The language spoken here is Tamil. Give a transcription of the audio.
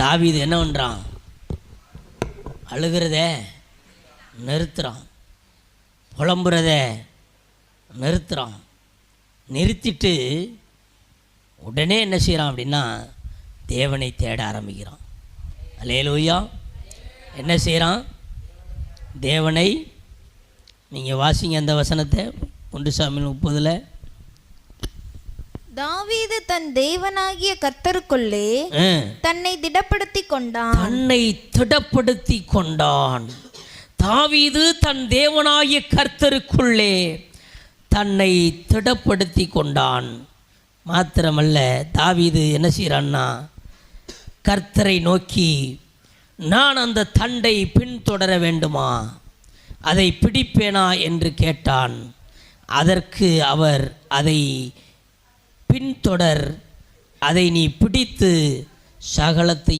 தாவீது என்ன பண்ணுறான் அழுகிறதே நிறுத்துறான். புலம்புறத நிறுத்துறான். நிறுத்திட்டு உடனே என்ன செய்கிறான் அப்படின்னா தேவனை தேட ஆரம்பிக்கிறான். அலேலூயா என்ன செய்கிறான் தேவனை நீங்கள் வாசிங்க அந்த வசனத்தை ஒன்று சாமியில் முப்பதில். தாவீது தன் தேவனாகிய கர்த்தருக்குள்ளே தன்னை திடப்படுத்தி கொண்டான் தன்னை திடப்படுத்தி கொண்டான் தாவீது தன் தேவனாகிய கர்த்தருக்குள்ளே தன்னை திடப்படுத்தி கொண்டான் மாத்திரமல்ல தாவீது என்ன செய்கிறான்னா கர்த்தரை நோக்கி நான் அந்த தண்டை பின்தொடர வேண்டுமா? அதை பிடிப்பேனா? என்று கேட்டான். அதற்கு அவர் அதை பின்தொடர். அதை நீ பிடித்து சகலத்தை